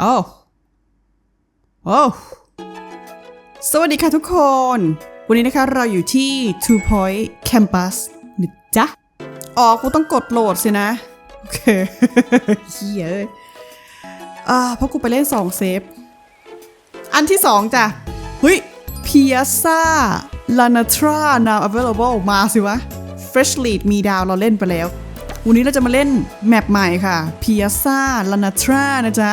โอ้โอ้สวัสดีค่ะทุกคน วันนี้นะคะเราอยู่ที่ Two Point Campus นะจ๊ะ อ๋อกูต้องกดโหลดสินะ โอเคเฮียเอ้ยอ่าเพราะกูไปเล่น2เซฟ อันที่2จ้ะเฮ้ย Piazza Lanatra now available มาสิวะ Fresh Lead มีดาวเราเล่นไปแล้ว วันนี้เราจะมาเล่นแมปใหม่ค่ะ Piazza Lanatra นะจ๊ะ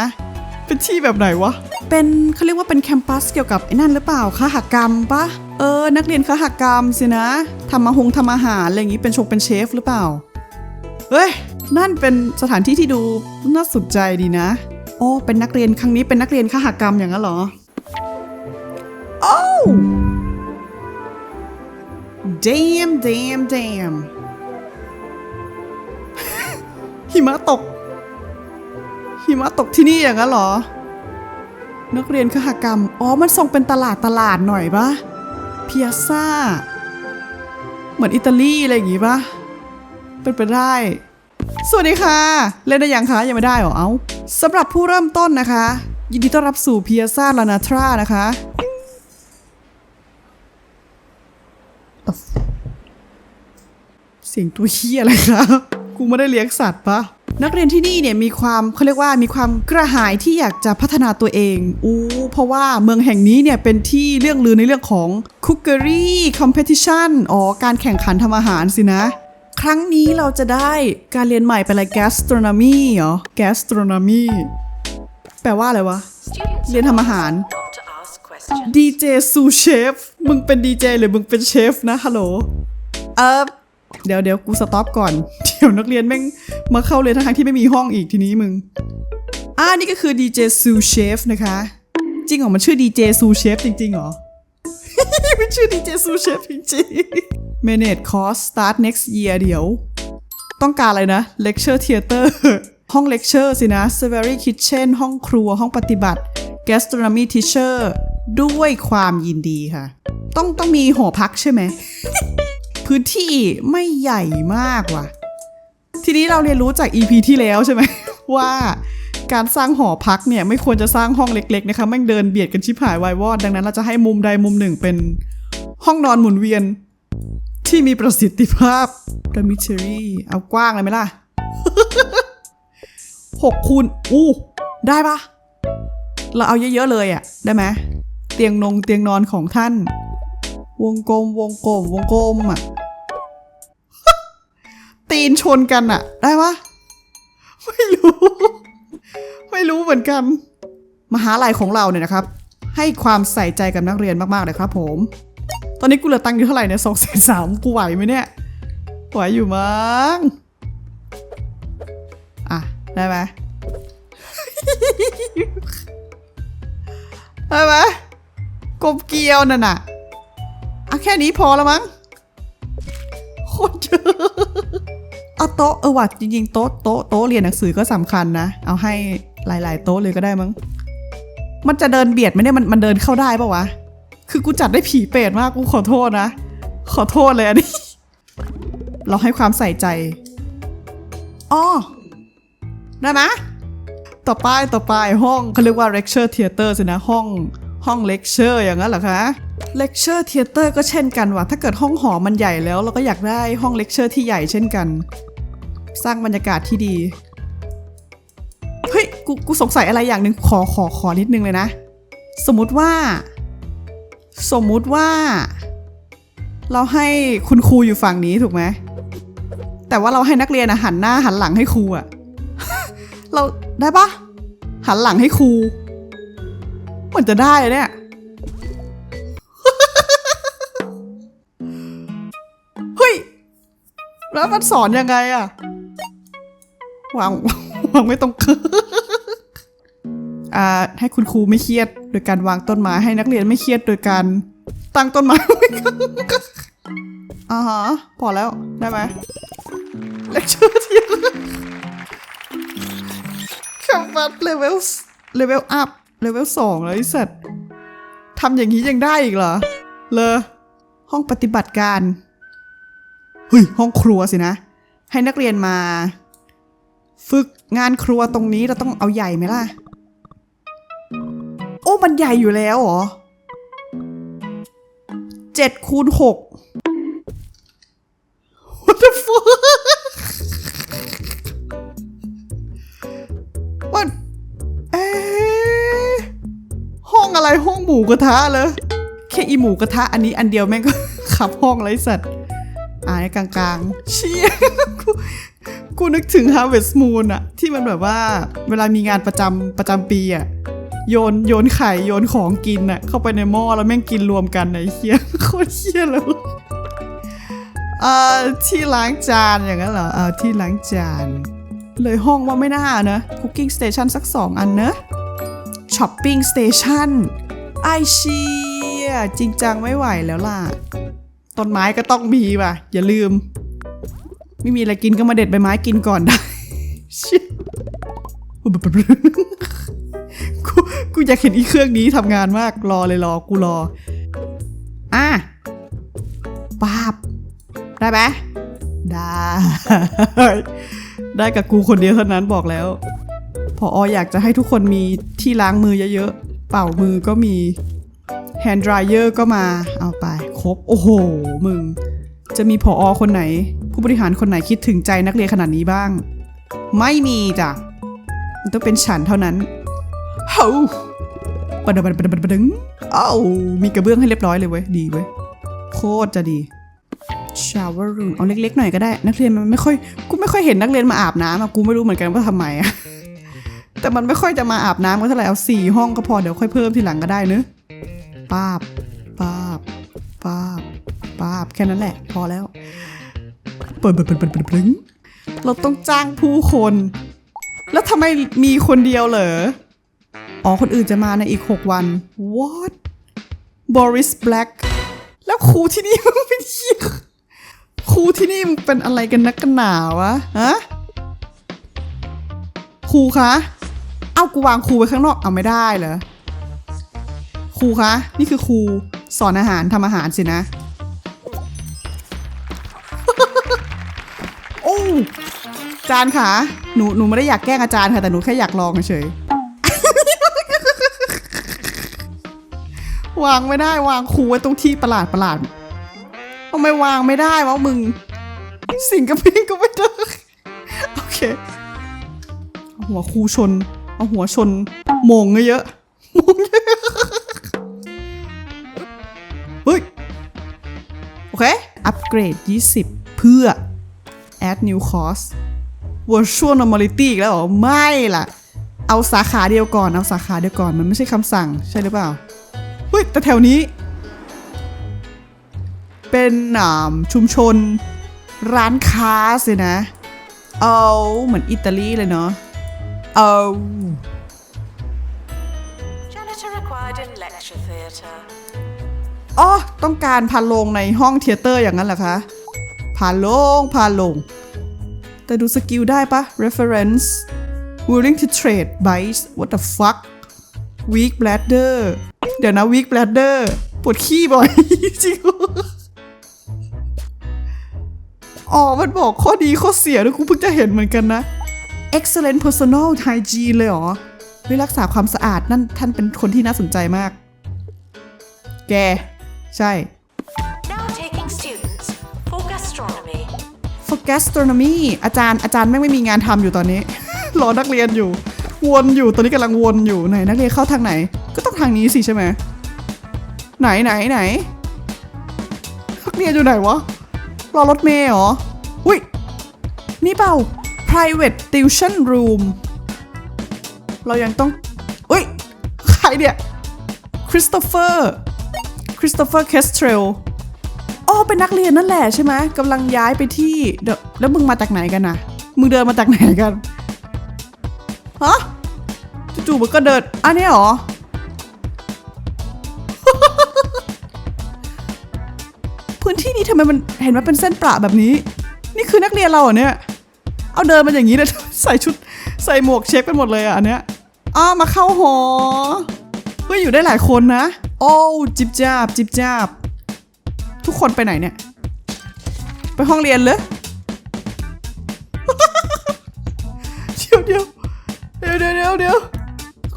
เป็นที่แบบไหนวะ เป็นเขาเรียกว่าเป็นแคมปัสเกี่ยวกับไอ้นั่นหรือเปล่าคหกรรมปะเออ นักเรียนคหกรรมสินะทำมาหงทำอาหารอะไรอย่างงี้เป็นชงเป็นเชฟหรือเปล่า เฮ้ย นั่นเป็นสถานที่ที่ดูน่าสนใจดีนะ โอ้ เป็นนักเรียนครั้งนี้เป็นนักเรียนคหกรรมอย่างนั้นเหรอ โอ้ damn damn damn หิมะตก หิมะตกที่นี่อย่างนั้นเหรอ นักเรียนคหกรรม อ๋อ มันทรงเป็นตลาดตลาดหน่อยปะเพียซ่า เหมือนอิตาลีอะไรอย่างงี้ปะเป็นไปได้ สวัสดีค่ะ เล่นได้ยังคะยังไม่ได้เหรอ เอ้าสำหรับผู้เริ่มต้นนะคะ ยินดีต้อนรับสู่เพียซ่าลานาทรานะคะ เสียงตัวเฮียอะไรคะกูไม่ได้เลี้ยงสัตว์ปะ นักเรียนที่นี่เนี่ยมีความเขาเรียกว่ามีความกระหายที่อยากจะพัฒนาตัวเองอู้เพราะว่าเมืองแห่งนี้เนี่ยเป็นที่เรื่องลือในเรื่องของ Cookery Competition อ๋อการแข่งขันทำอาหารสินะ ครั้งนี้เราจะได้การเรียนใหม่เป็นอะไร Gastronomy เหรอ Gastronomy แปลว่าอะไรวะ Students เรียนทำอาหาร not to ask questions. ดีเจซูเชฟมึงเป็นดีเจหรือมึงเป็นเชฟนะฮัลโหลเออ เดี๋ยวเดี๋ยวกูสต็อปก่อน เดี๋ยวนักเรียนแม่งมาเข้าเลยทั้งที่ไม่มีห้องอีกทีนี้มึง อ่านี่ก็คือดีเจซูเชฟนะคะ จริงเหรอมันชื่อดีเจซูเชฟจริงๆเหรอมันชื่อดีเจซูเชฟจริงๆ Manage course start next year เดี๋ยว ต้องการอะไรนะ lecture theater ห้อง lecture สินะ s e v e r y kitchen ห้องครัวห้องปฏิบัติ gastronomy teacher ด้วยความยินดีค่ะ ต้องต้องมีหอพักใช่ไหม พื้นที่ไม่ใหญ่มากว่ะ ทีนี้เราเรียนรู้จาก EP ที่แล้วใช่ไหม ว่าการสร้างหอพักเนี่ยไม่ควรจะสร้างห้องเล็กๆนะคะแม่งเดินเบียดกันชิบหายวายวอด ดังนั้นเราจะให้มุมใดมุมหนึ่งเป็นห้องนอนหมุนเวียน ที่มีประสิทธิภาพ dormitory เอากว้างเลยไหมล่ะหกคูณอู้ได้ปะเราเอาเยอะๆเลยอะได้ไหมเตียงนงเตียงนอนของท่าน วงกลมวงกลมวงกลมอะตีนชนกันอะได้ปะไม่รู้ ไม่รู้เหมือนกัน มหาลัยของเราเนี่ยนะครับ ให้ความใส่ใจกับนักเรียนมาก ๆ เลยครับผม ตอนนี้กูเหลือตังค์อยู่เท่าไหร่เนี่ยสองแสนสามกูไหวไหมเนี่ยไหวอยู่มั้งอะ ได้ไหมได้ไหมกลมเกลียวนั่นน่ะ อะแค่นี้พอแล้วมั้งโคตรเยอะเอาโต๊ะเออว่ะจริงๆโต๊ะโต๊ะโต๊ะเรียนหนังสือก็สำคัญนะ เอาให้หลายๆ โต๊ะเลยก็ได้มั้ง มันจะเดินเบียดไหมเนี่ยมันมันเดินเข้าได้ปะวะ คือกูจัดได้ผีเปรตมากกูขอโทษนะ ขอโทษเลยอันนี้ เราให้ความใส่ใจอ๋อได้ไหมต่อไปต่อไปห้องเขาเรียกว่า lecture theater สินะห้อง ห้อง lecture อย่างนั้นเหรอคะ lecture theater ก็เช่นกันว่ะถ้าเกิดห้องหอมันใหญ่แล้ว เราก็อยากได้ห้อง lecture ที่ใหญ่เช่นกัน สร้างบรรยากาศที่ดีเฮ้ยกูกูสงสัยอะไรอย่างหนึ่งขอขอขอนิดนึงเลยนะ สมมุติว่า สมมุติว่า เราให้คุณครูอยู่ฝั่งนี้ถูกไหมแต่ว่าเราให้นักเรียนหันหน้าหันหลังให้ครูอะเราได้ปะหันหลังให้ครู เหมือนจะได้เนี่ย เฮ้ย แล้วมันสอนยังไงอะวางวางไม่ตรงคืออ่า ให้คุณครูไม่เครียด โดยการวางต้นไม้ให้นักเรียนไม่เครียดโดยการตั้งต้นไม้อ่าฮะพอแล้วได้ไหมเลคเชอร์ที่ขับวัดเลเวลเลเวลอัพ เลเวลสองแล้วไอ้สัตว์ทำอย่างนี้ยังได้อีกเหรอ เลยห้องปฏิบัติการ เฮ้ย ห้องครัวสินะ ให้นักเรียนมา ฝึกงานครัวตรงนี้เราต้องเอาใหญ่ไหมล่ะ โอ้ มันใหญ่อยู่แล้วเหรอเจ็ดคูณหก อะไรห้องหมูกระทะเลยแค่อีหมูกระทะอันนี้อันเดียวแม่งก็ขับห้องไรสัตว์อ่าในกลางๆ เชี่ยกูกูนึกถึง Harvest Moon อะที่มันแบบว่าเวลามีงานประจำประจำปีอะโยนโยนไข่โยนของกินอะเข้าไปในหม้อแล้วแม่งกินรวมกันไอ้เหี้ยโคตรเหี้ยเลยเอ่อที่ล้างจานอย่างนั้นเหรอเอ่อที่ล้างจาน เลยห้องว่าไม่น่านะ Cooking Station สักสองอันเนอะ Shopping Station ไอเชียจริงจังไม่ไหวแล้วล่ะ ต้นไม้ก็ต้องมีว่ะ อย่าลืม ไม่มีอะไรกินก็มาเด็ดใบไม้กินก่อนได้กูกูอยากเห็นอีเครื่องนี้ทำงานมากรอเลยรอ กูรอ อะปาบ ได้ไหมได้ ได้กับกูคนเดียวเท่านั้นบอกแล้ว พอออยากจะให้ทุกคนมีที่ล้างมือเยอะๆ เป่ามือก็มีแฮนด์ดรายเออร์ก็มา เอาไป ครบ โอ้โห มึง จะมีพออคนไหน ผู้บริหารคนไหนคิดถึงใจนักเรียนขนาดนี้บ้าง ไม่มีจ้ะ มันต้องเป็นฉันเท่านั้นเฮ้าปะดะปะดะปะดะปะดึงเอ้ามีกระเบื้องให้เรียบร้อยเลยเว้ย ดีเว้ย โคตรจะดี shower room เอาเล็กๆหน่อยก็ได้ นักเรียนมันไม่ค่อย กูไม่ค่อยเห็นนักเรียนมาอาบน้ำอะกูไม่รู้เหมือนกันว่าทำไมอะ แต่มันไม่ค่อยจะมาอาบน้ำก็เท่าไหร่เอาสี่ห้องก็พอเดี๋ยวค่อยเพิ่มทีหลังก็ได้เนอะป้าบป้าบป้าบป้าบแค่นั้นแหละ พอแล้วเปิดเปิดเปิดเปิดเปิดเปิดเราต้องจ้างผู้คน แล้วทำไมมีคนเดียวเหรออ๋อคนอื่นจะมาในอีก 6 วัน what Boris Black แล้วครูที่นี่มึงเป็นเหี้ยครูที่นี่มึงเป็นอะไรกันนักกันหนาวะฮะครูคะ เอ้ากูวางครูไว้ข้างนอกเอาไม่ได้เหรอครูคะนี่คือครูสอนอาหารทำอาหารสินะ โอ้จานค่ะหนูหนูไม่ได้อยากแกล้งอาจารย์ค่ะแต่หนูแค่อยากลองเฉยวางไม่ได้วางครูไว้ตรงที่ประหลาดประหลาดทำไมวางไม่ได้วะมึง สิ่งกับพี่ก็ไม่ได้โอเค หัวครูชน เอาหัวชนมงเยอะมงเยอะเฮ้ย โอเค อัปเกรด 20 เพื่อ add new course virtual normality อีกแล้วเหรอ ไม่ล่ะ เอาสาขาเดียวก่อน เอาสาขาเดียวก่อน มันไม่ใช่คำสั่งใช่หรือเปล่า เฮ้ย แต่แถวนี้ เป็นอ่าชุมชนร้านค้าสินะ เอาเหมือนอิตาลีเลยเนาะ เอา Janitor required in lecture theatre. อ๋อต้องการพาลงในห้องเทเตอร์อย่างนั้นเหรอคะพาลงพาลง แต่ดูสกิลได้ปะ reference willing to trade bites what the fuck weak bladder เดี๋ยวนะ weak bladder ปวดขี้บ่อยจริงอ๋อ มันบอกข้อดีข้อเสียด้วยกูเพิ่งจะเห็นเหมือนกันนะ excellent personal hygiene เลยเหรอเรื่องรักษาความสะอาดนั่นท่านเป็นคนที่น่าสนใจมาก แก ใช่ Now taking students for gastronomy. for gastronomy อาจารย์อาจารย์แม่งไม่มีงานทำอยู่ตอนนี้ รอนักเรียนอยู่ วนอยู่ตอนนี้กำลังวนอยู่ไหนนักเรียนเข้าทางไหน ก็ต้องทางนี้สิใช่ไหมไหนไหนไหนนักเรียนอยู่ไหนวะรอรถเมย์เหรออุ้ยนี่เปล่า private tuition room เรายังต้องอุ้ย ใครเนี่ย คริสโตเฟอร์ คริสโตเฟอร์เคสเทรลอ๋อเป็นนักเรียนนั่นแหละใช่ไหมกำลังย้ายไปที่เดอแล้วมึงมาจากไหนกันนะมึงเดินมาจากไหนกัน ฮะ จู่ๆมึงก็เดิน อันนี้เหรอ พื้นที่นี้ทำไมมันเห็นว่าเป็นเส้นประแบบนี้ นี่คือนักเรียนเราเหรอเนี่ย เอาเดินมาอย่างนี้เลยใส่ชุดใส่หมวกเช็คกันหมดเลยอะอันเนี้ยอ้ามาเข้าหอเฮ้ยอยู่ได้หลายคนนะ โอ้จิบจาบจิบจาบ ทุกคนไปไหนเนี่ย ไปห้องเรียนเลยเดี๋ยวเดี๋ยวเดี๋ยวเดี๋ยวเดี๋ยว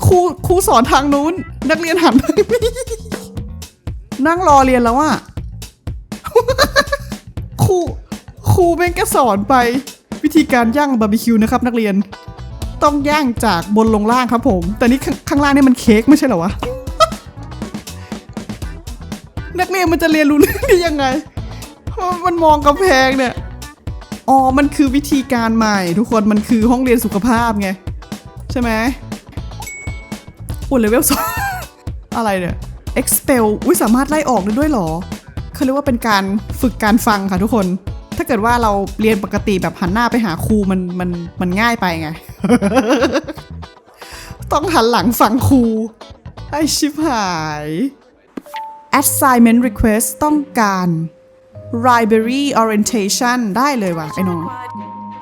ครูครูสอนทางนู้น นักเรียนหันไปนั่งรอเรียนแล้วอะครูครูแม่งก็สอนไป วิธีการย่างบาร์บีคิวนะครับนักเรียน ต้องย่างจากบนลงล่างครับผม แต่นี่ข้างข้างล่างนี่มันเค้กไม่ใช่เหรอวะ นักเรียนมันจะเรียนรู้เรื่องนี้ยังไง มันมองกำแพงเนี่ย อ๋อ มันคือวิธีการใหม่ ทุกคนมันคือห้องเรียนสุขภาพไง ใช่ไหมอุ้ยเลเวลสองอะไรเนี่ย expel อุ้ยสามารถไล่ออกได้ด้วยหรอเขาเรียกว่าเป็นการฝึกการฟังค่ะทุกคน ถ้าเกิดว่าเราเรียนปกติแบบหันหน้าไปหาครูมันมันมันง่ายไปไง ต้องหันหลังฟังครูไอชิบหาย assignment request ต้องการ library orientation ได้เลยว่ะไอ้น้อง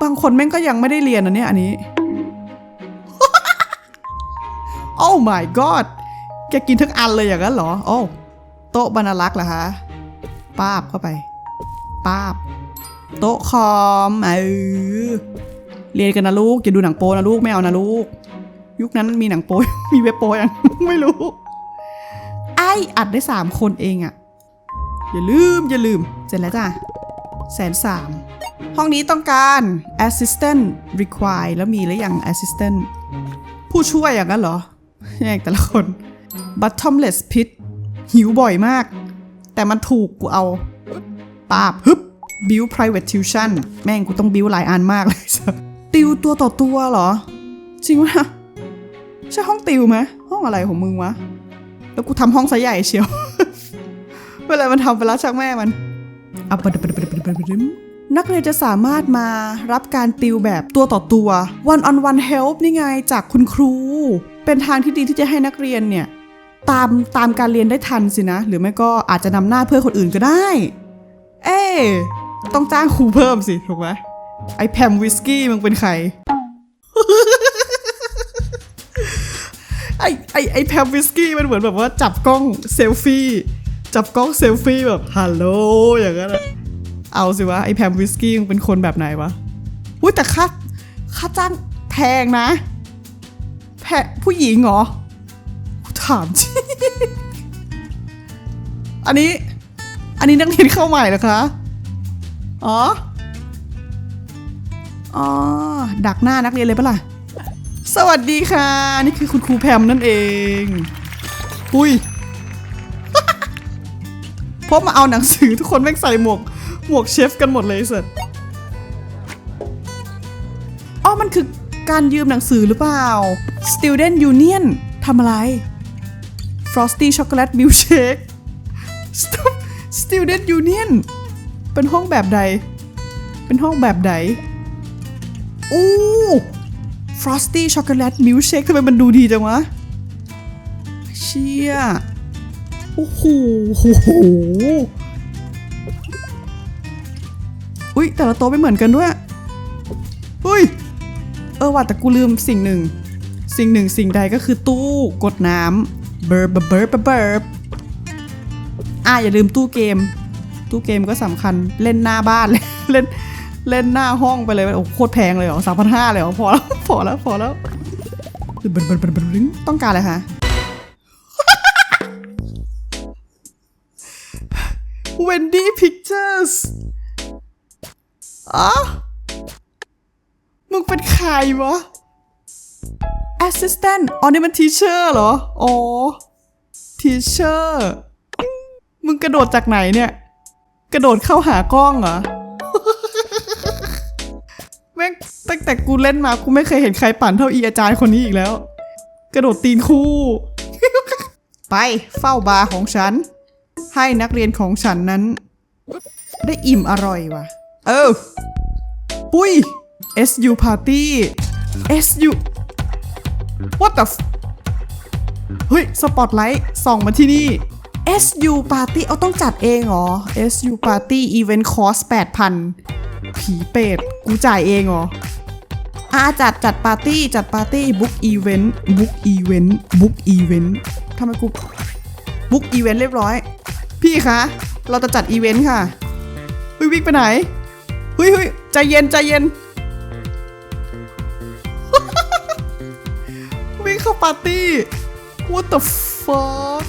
บางคนแม่งก็ยังไม่ได้เรียนนะเนี่ยอันนี้โอ้ my god แกกินทั้งอันเลยอย่างนั้นเหรอ โอ้ โต๊ะบรรลักษ์เหรอคะ ป้าบเข้าไป ป้าบ โต๊ะคอมเออเรียนกันนะลูกอย่าดูหนังโป๊นะลูกไม่เอานะลูก ยุคนั้นมีหนังโป๊มีเว็บโป๊ยังไม่รู้ ไออัดได้สามคนเองอะอย่าลืมอย่าลืม เสร็จแล้วจ้ะแสนสามห้องนี้ต้องการ assistant require แล้วมีหรือยัง assistant ผู้ช่วยอย่างนั้นเหรอแยกแต่ละคน bottomless pit หิวบ่อยมาก แต่มันถูกกูเอาปาบฮึบ build private tuition แม่งกูต้อง build หลายอันมากเลยติวตัวต่อตัวเหรอ จริงวะใช่ห้องติวไหมห้องอะไรของมึงวะ แล้วกูทำห้องซะใหญ่เชียวเวลามันทำไปแล้วช่างแม่มันอัปปะดะปะดะปะดะปะดะปะดะนักเรียนจะสามารถมารับการติวแบบตัวต่อตัว one on one help นี่ไงจากคุณครู เป็นทางที่ดีที่จะให้นักเรียนเนี่ยตามตามการเรียนได้ทันสินะ หรือไม่ก็อาจจะนำหน้าเพื่อคนอื่นก็ได้ เอ๊ ต้องจ้างครูเพิ่มสิ ถูกไหมไอแพมวิสกี้มึงเป็นใคร ไอไอไอแพมวิสกี้มันเหมือนแบบว่าจับกล้องเซลฟี่ จับกล้องเซลฟี่แบบฮัลโหลอย่างนั้นเอาสิวะไอแพมวิสกี้มันเป็นคนแบบไหนวะอุ้ยแต่ค่าค่าจ้างแพงนะ แพผู้หญิงเหรอถามจริงอันนี้ อันนี้นักเรียนเข้าใหม่เหรอคะ อ๋อ อ๋อ ดักหน้านักเรียนเลยปะล่ะ สวัสดีค่ะ นี่คือคุณครูแพมนั่นเอง อุ้ยพบมาเอาหนังสือทุกคนแม่งใส่หมวก หมวกเชฟกันหมดเลยสุดอ๋อ มันคือการยืมหนังสือหรือเปล่า Student Union ทำอะไร Frosty Chocolate Milkshake Stop Student Union เป็นห้องแบบใด เป็นห้องแบบใดอู้ Frosty Chocolate Milkshake ทำไมมันดูดีจังวะ เชี่ยโอ้โหโหโหอุ้ยแต่ละโต๊ะไม่เหมือนกันด้วยอุ้ย เออว่าแต่กูลืมสิ่งหนึ่ง สิ่งหนึ่งสิ่งใดก็คือตู้กดน้ำเบิร์บเบิร์บเบิร์บเบิร์บอะอย่าลืมตู้เกม ตู้เกมก็สำคัญเล่นหน้าบ้านเลยเล่นเล่นหน้าห้องไปเลยโอ้โคตรแพงเลยเหรอสามพันห้าเลยเหรอพอแล้วพอแล้วพอแล้วเบิร์บเบิร์บเบิร์บเบิร์บต้องการอะไรคะ Wendy Pictures อ๋อมึงเป็นใครวะ Assistant อ๋อนี่มัน Teacher เหรอ อ๋อ Teacher มึงกระโดดจากไหนเนี่ย กระโดดเข้าหากล้องเหรอ แม่งตั้งแต่กูเล่นมากูไม่เคยเห็นใครปั่นเท่าอีอาจารย์คนนี้อีกแล้ว กระโดดตีนคู่ ไปเฝ้าบาร์ของฉัน ให้นักเรียนของฉันนั้น ได้อิ่มอร่อยว่ะ เออ ปุ้ย SU Party SU What the เฮ้ย สปอตไลท์ส่องมาที่นี่ SU Party เอาต้องจัดเองเหรอ SU Party Event Cost 8,000 ผีเป็ด กูจ่ายเองเหรออาจัดจัดปาร์ตี้จัดปาร์ตี้บุ๊กอีเวนต์บุ๊กอีเวนต์บุ๊กอีเวนต์ทำไมกูบุ๊กอีเวนต์เรียบร้อย พี่คะ เราจะจัดอีเวนต์ค่ะเฮ้ยวิ่งไปไหนเฮ้ยเฮ้ยใจเย็นใจเย็นวิ่งเข้าปาร์ตี้ what the fuck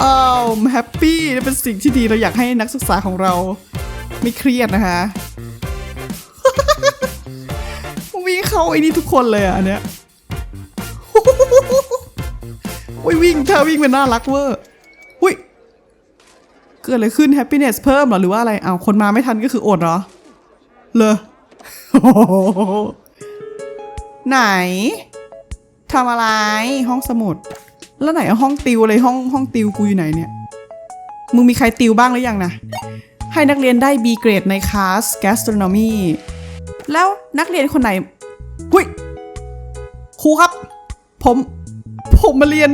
อ้าวแฮปปี้เป็นสิ่งที่ดีเราอยากให้นักศึกษาของเรา ไม่เครียดนะคะวิ่งเข้าไอ้นี่ทุกคนเลยอะอันเนี้ยโอ้ยวิ่งถ้าวิ่งเป็นน่ารักเวอร์หุยเกิดอะไรขึ้น happiness เพิ่มหรอหรือว่าอะไรอ้าวคนมาไม่ทันก็คืออดเหรอเลยไหนทำอะไรห้องสมุด แล้วไหนห้องติวอะไรห้องห้องติวกูอยู่ไหนเนี่ย มึงมีใครติวบ้างหรือยังนะ ให้นักเรียนได้ B เกรดในคลาส gastronomy แล้วนักเรียนคนไหนหุยครูครับ ผม ผมมาเรียน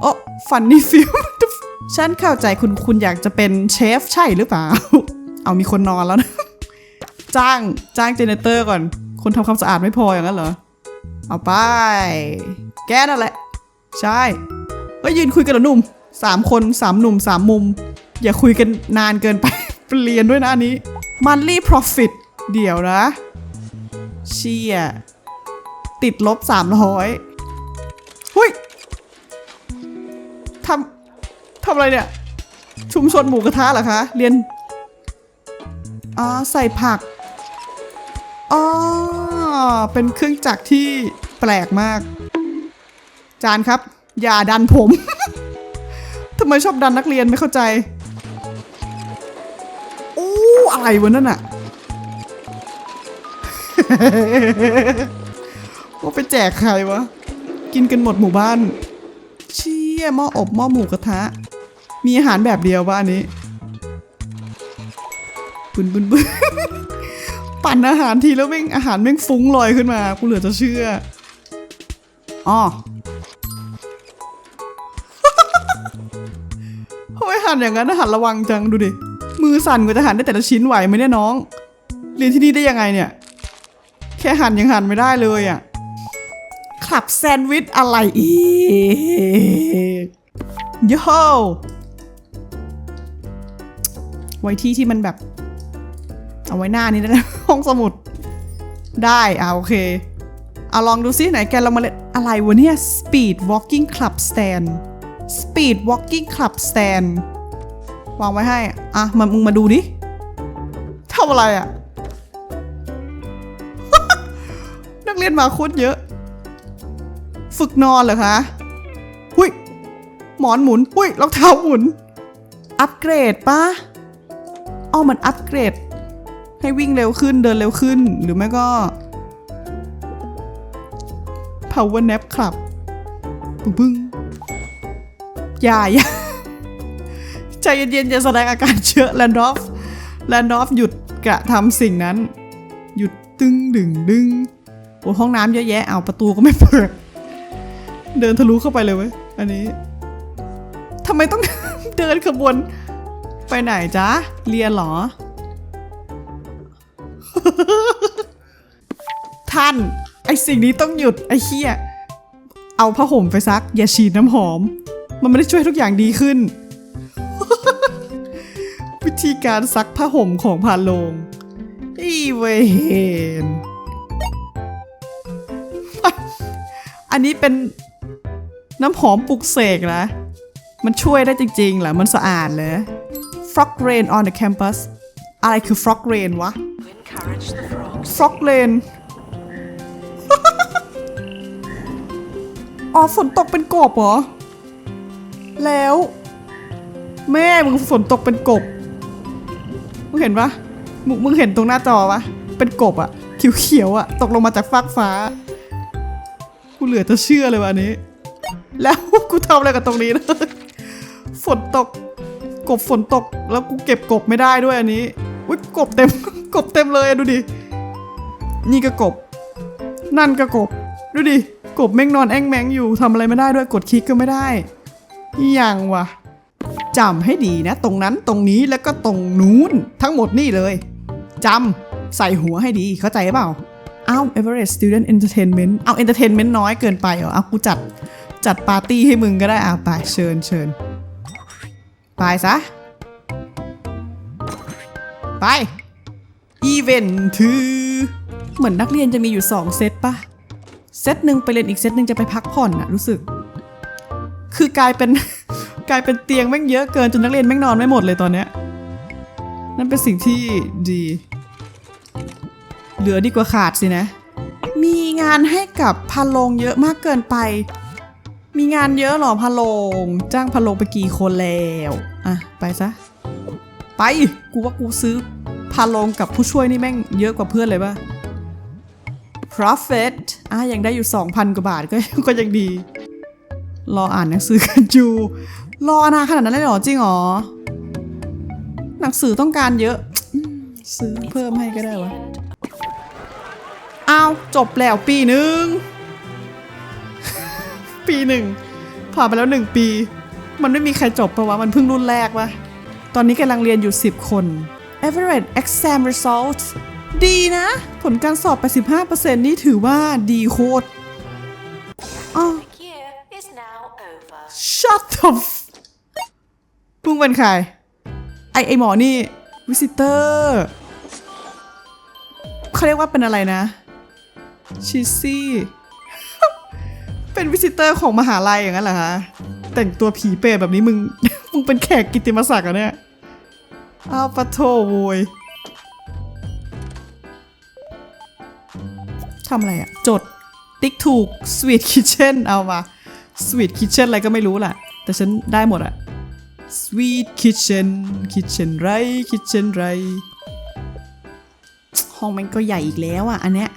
โอ้ฟันนี่ฟิลฉันเข้าใจคุณคุณอยากจะเป็นเชฟใช่หรือเปล่า เอามีคนนอนแล้วนะ จ้างจ้างเจเนเตอร์ก่อน คนทำความสะอาดไม่พออย่างนั้นเหรอ เอาไป แกนั่นแหละ ใช่ก็ยืนคุยกันหนุ่มสามคนสามหนุ่มสามมุม อย่าคุยกันนานเกินไปเรียนด้วยนะอันนี้ monthly profit เดี๋ยวนะ เชี่ย ติดลบสามร้อยหุยทำทำอะไรเนี่ย ชุมชนหมูกระทะเหรอคะ เรียนอ๋อใส่ผักอ๋อ เป็นเครื่องจักรที่แปลกมาก จานครับ อย่าดันผมทำไมชอบดันนักเรียนไม่เข้าใจอู้อะไรวะนั่นอะว่าไปแจกใครวะ กินกันหมดหมู่บ้าน เชี่ยหม้ออบหม้อหมูกระทะ มีอาหารแบบเดียววะอันนี้บึนบึนบึน ปั่นอาหารทีแล้วแม่งอาหารแม่งฟุ้งลอยขึ้นมา กูเหลือจะเชื่ออ๋อทำไมหันอย่างนั้นหันระวังจังดูดิ มือสั่นกว่าจะหันได้แต่ละชิ้นไหวไหมเนี่ยน้อง เรียนที่นี่ได้ยังไงเนี่ย แค่หันยังหันไม่ได้เลยอะ่ะขับแซนด์วิชอะไรอีกโย่ไว้ที่ที่มันแบบ เอาไว้หน้านี้นะ ห้องสมุด ได้อ่าโอเคเอาลองดูซิไหนแกลองมาเล่นอะไรวะเนี่ย Speed Walking Club Stand Speed Walking Club Stand วางไว้ให้ อะมามึงมาดูดิทำอะไรอะ นักเรียนมาโคตรเยอะ ฝึกนอนเหรอคะหุยหมอนหมุนหุยรองเท้าหมุน อัปเกรดปะอ้อมันอัปเกรด ให้วิ่งเร็วขึ้นเดินเร็วขึ้น หรือไม่ก็ power nap club ปึ้งอย่าอย่าใจเย็นๆอย่าแสดงอาการเชื้อแลนดอฟแลนดอฟหยุดกระทำสิ่งนั้น หยุดตึงดึงดึงโอ้ห้องน้ำเยอะแยะเอาประตูก็ไม่เปิด เดินทะลุเข้าไปเลยเว้ยอันนี้ทำไมต้องเดินขบวน ไปไหนจ๊ะเรียนหรอ ท่าน ไอสิ่งนี้ต้องหยุดไอเฮียเอาผ้าห่มไปซัก อย่าฉีดน้ำหอม มันไม่ได้ช่วยทุกอย่างดีขึ้น วิธีการซักผ้าห่มของพานโลงอีเวนอันนี้เป็นน้ำหอมปลุกเสกนะ มันช่วยได้จริงๆเหรอ มันสะอาดเลย Frog Rain on the campus อะไรคือ Frog Rain วะ Encourage the frogs. Frog Rain อ๋อฝนตกเป็นกบเหรอ แล้ว แม่มึงฝนตกเป็นกบ มึงเห็นปะมึงมึงเห็นตรงหน้าจอปะเป็นกบอะเขียวๆอะตกลงมาจากฟากฟ้า กูเหลือจะเชื่อเลยวันนี้ แล้วกูทำอะไรกับตรงนี้นะฝนตก กบฝนตกแล้วกูเก็บกบไม่ได้ด้วยอันนี้อุ้ยกบเต็ม กบเต็มเลยดูดิ นี่ก็กบ นั่นก็กบ ดูดิ กบแม่งนอนแอ่งแมงอยู่ทำอะไรไม่ได้ด้วยกดคลิกก็ไม่ได้อย่างวะจำให้ดีนะ ตรงนั้นตรงนี้แล้วก็ตรงนู้นทั้งหมดนี่เลยจำใส่หัวให้ดีเข้าใจเปล่าเอา Everest Student Entertainment เอา Entertainment น้อยเกินไปเหรอเอากูจัดจัดปาร์ตี้ให้มึงก็ได้อะไปเชิญเชิญไปซะ ไป อีเวนต์ถือเหมือนนักเรียนจะมีอยู่สองเซตปะเซตหนึ่งไปเรียนอีกเซตหนึ่งจะไปพักผ่อนอะรู้สึก คือกลายเป็น กลายเป็นเตียงแม่งเยอะเกินจนนักเรียนแม่งนอนไม่หมดเลยตอนเนี้ยนั่นเป็นสิ่งที่ดี เหลือดีกว่าขาดสินะ มีงานให้กับพาโลงเยอะมากเกินไป มีงานเยอะหรอพาโลง จ้างพาโลงไปกี่คนแล้ว อะ ไปซะ ไป กูว่ากูซื้อ พาลงกับผู้ช่วยนี่แม่งเยอะกว่าเพื่อนเลยป่ะ profit อะยังได้อยู่ 2,000 กว่าบาทก็ก็ยังดี รออ่านหนังสือกันอยู่รอนานขนาดนั้นเลยเหรอจริงหรอ หนังสือต้องการเยอะ ซื้อเพิ่มให้ก็ได้วะอ้าว จบแล้วปีหนึ่ง ปีหนึ่งผ่านไปแล้วหนึ่งปี มันไม่มีใครจบปะวะ มันเพิ่งรุ่นแรกปะตอนนี้กำลังเรียนอยู่ 10 คน average exam results ดีนะ ผลการสอบ 85%นี่ถือว่าดีโคตรอ้าว The year is now over. shut up มึงเป็นใคร ไอไอหมอนี่ วิสิเตอร์เขาเรียกว่าเป็นอะไรนะ ชิซี่ เป็นวิสิเตอร์ของมหาลัยอย่างนั้นเหรอคะ แต่งตัวผีเปรตแบบนี้มึง มึงเป็นแขกกิตติมศักดิ์เหรอะเนี่ย อ้าวปะโถโวยทำอะไรอะจด ติ๊กถูก Sweet Kitchen เอามา Sweet Kitchen อะไรก็ไม่รู้แหละแต่ฉันได้หมดอะ Sweet Kitchen Kitchen ไร Kitchen ไรห้องมันก็ใหญ่อีกแล้วอะอันเนี้ย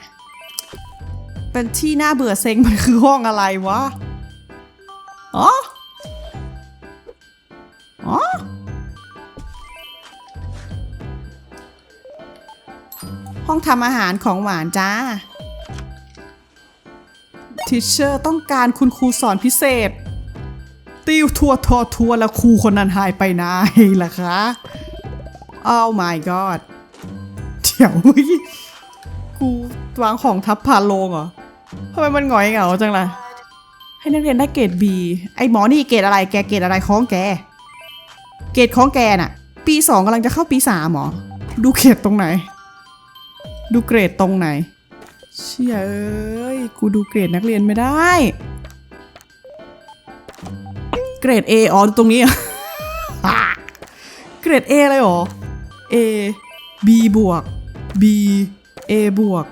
เป็นที่น่าเบื่อเซ็งมันคือห้องอะไรวะอ๋ออ๋อ ห้องทำอาหารของหวานจ้าทิเชอร์ต้องการคุณครูสอนพิเศษ ติวทัวทอทัวแล้วครูคนนั้นหายไปไหนล่ะคะ Oh my god เดี๋ยวกูวางของทับผ่าโลงเหรอทำไมมันหงอยเหงาจังล่ะ ให้นักเรียนได้เกรด B ไอหมอนี่เกรดอะไรแกเกรดอะไรของแก เกรดของแกน่ะ ปีสองกำลังจะเข้าปีสามหรอ ดูเกรดตรงไหน ดูเกรดตรงไหน เชี่ยเอ้ย กูดูเกรดนักเรียนไม่ได้ เกรด A อ๋อตรงนี้อะเกรด A เลยเหรอ A B บวก B A บวก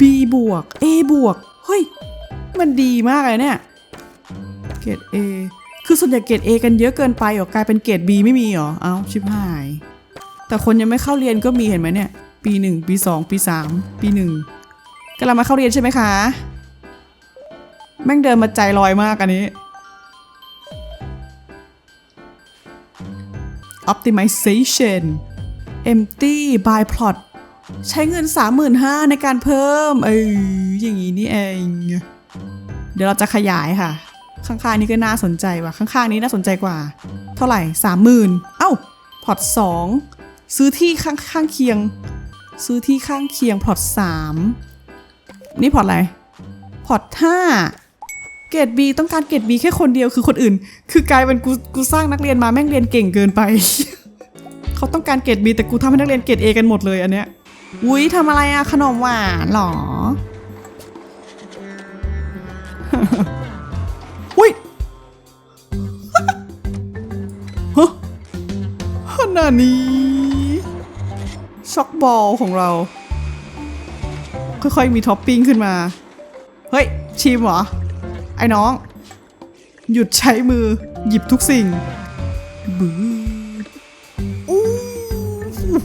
B บวก A บวก เฮ้ย มันดีมากเลยเนี่ย เกรด A คือส่วนใหญ่เกรด A กันเยอะเกินไปหรอกลายเป็นเกรด B ไม่มีหรอ เอาชิบหาย แต่คนยังไม่เข้าเรียนก็มีเห็นไหมเนี่ย ปีหนึ่งปีสองปีสามปีหนึ่งกำลังมาเข้าเรียนใช่ไหมคะ แม่งเดินมาใจลอยมากอันนี้ optimization empty by plot ใช้เงิน 35,000ในการเพิ่ม เอออย่างนี้นี่เอง เดี๋ยวเราจะขยายค่ะ ข้างๆนี้ก็น่าสนใจว่ะ ข้างๆนี้น่าสนใจกว่า เท่าไหร่ 30,000 เอ้า พอร์ต2ซื้อที่ข้างข้างเคียง ซื้อที่ข้างเคียงพอร์ต3นี่พอร์ตอะไร พอร์ต5เกรด B ต้องการเกรด B แค่คนเดียวคือคนอื่น คือกลายเป็นกูกูสร้างนักเรียนมาแม่งเรียนเก่งเกินไป เขาต้องการเกรด B แต่กูทำให้นักเรียนเกรด A กันหมดเลยอันเนี้ยอุ้ยทำอะไรอะขนมหวานเหรออุ้ยฮะขนาดนี้ ช็อกบอลของเรา ค่อยๆมีท็อปปิ้งขึ้นมา เฮ้ย ชิมเหรอ ไอ้น้อง หยุดใช้มือหยิบทุกสิ่งบื้ออู้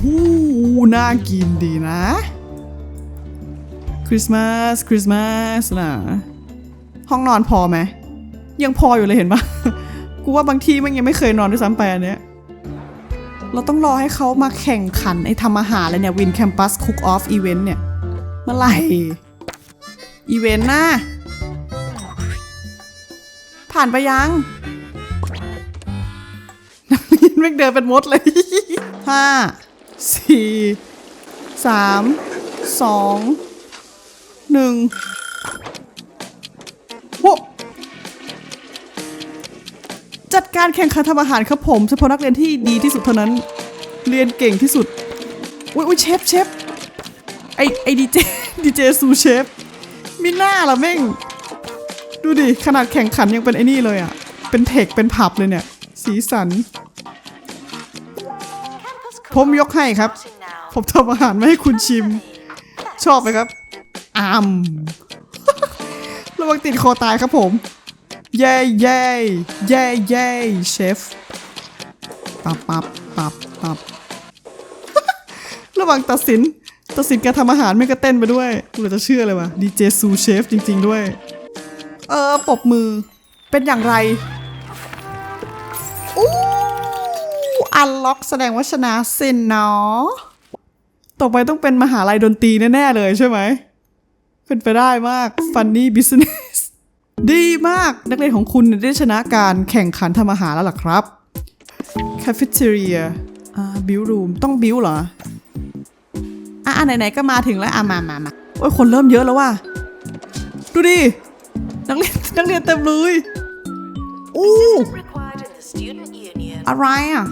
หูน่ากินดีนะ คริสต์มาส คริสต์มาสนะห้องนอนพอไหม ยังพออยู่เลยเห็นปะกูว่าบางที่มันยังไม่เคยนอนด้วยซ้ำไปอันเนี้ย เราต้องรอให้เขามาแข่งขันไอ้ทำอาหารเลยเนี่ย Win Campus Cook Off Event เนี่ยเมื่อไหร่อีเวนต์นะผ่านไปยังนักเรียนแม่งเดินเป็นมดเลยห้าสี่สามสองหนึ่งโว้ จัดการแข่งขันทำอาหารครับผมเฉพาะนักเรียนที่ดีที่สุดเท่านั้น เรียนเก่งที่สุด อุ้ยอุ้ยเชฟเชฟไอไอดีเจดีเจซูเชฟมีหน้าละแม่ง ดูดิ ขนาดแข่งขันยังเป็นไอ้นี่เลยอะ่ะ เป็นเทค เป็นผับเลยเนี่ย สีสัน ผมยกให้ครับ ผมทำอาหารมาให้คุณชิม ชอบไหมครับอามระวังติดคอตายครับผม เย้เย้เย้เย้เชฟปับปับปับปับระหว่างตัดสินตัดสินการทำอาหารไม่ก็เต้นไปด้วยกูเลยจะเชื่อเลยวะดีเจซูเชฟจริง ๆ ด้วย เออปบมือเป็นอย่างไรอู้อันล็อกแสดงว่าชนะสินเนาะต่อไปต้องเป็นมหาลัยดนตรีแน่ ๆ เลยใช่ไหมเป็นไปได้มาก Funny Business ดีมากนักเรียนของคุณได้ชนะการแข่งขันทำอาหารแล้วล่ะครับ Cafeteria อ่าบิวรูมต้องบิวเหรออะอะไหนๆก็มาถึงแล้ว อะ มามามาโอ้ยคนเริ่มเยอะแล้วว่ะ ดูดิ นักเรียนนักเรียนเต็มเลยอู้ Assistant required in the student union. อะไรอะ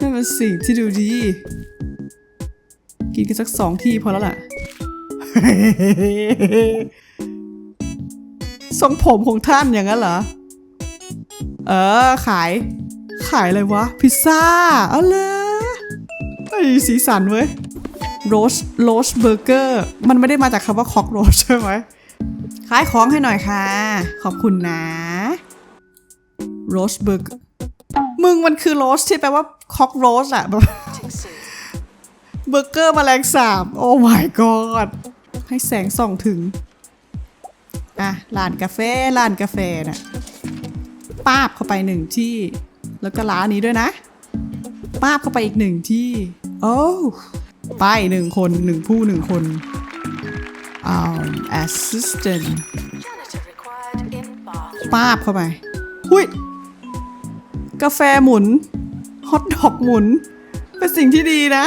นั่นเป็นสิ่งที่ดูดี กินกันสักสองที่พอแล้วแหละ ทรงผมของท่านอย่างนั้นเหรอ เออ ขาย ขายอะไรวะ พิซซ่าเอาเลยไอ้สีสันเว้ยโรสโรสเบอร์เกอร์มันไม่ได้มาจากคำว่าคอกโรสใช่ไหมขายของให้หน่อยค่ะ ขอบคุณนะโรสเบอร์เกอร์มึงมันคือโรสที่แปลว่าคอกโรสอะเบอร์เกอร์มแมลงสาบ โอ้ my god ให้แสงส่องถึง อะร้านกาแฟร้านกาแฟน่ะป้าบเข้าไปหนึ่งที่ แล้วก็ร้านนี้ด้วยนะ ป้าบเข้าไปอีกหนึ่งที่ โอ้ไปหนึ่งคนหนึ่งผู้หนึ่งคนอ่า assistant ป้าบเข้าไป หุยกาแฟหมุน ฮอตดอกหมุน เป็นสิ่งที่ดีนะ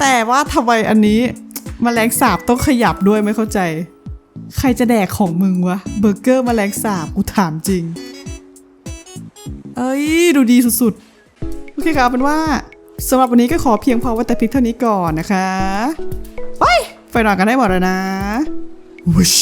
แต่ว่าทำไมอันนี้มแมลงสาบต้องขยับด้วยไม่เข้าใจ ใครจะแดกของมึงวะ เบอร์เกอร์มแมลงสาบกูถามจริง เอ้ย ดูดีสุดๆ โอเคครับเป็นว่าสำหรับวันนี้ก็ขอเพียงพอไว้แต่เพียงเท่านี้ก่อนนะคะ ไป ไปนอนกันได้หมดแล้วนะวิช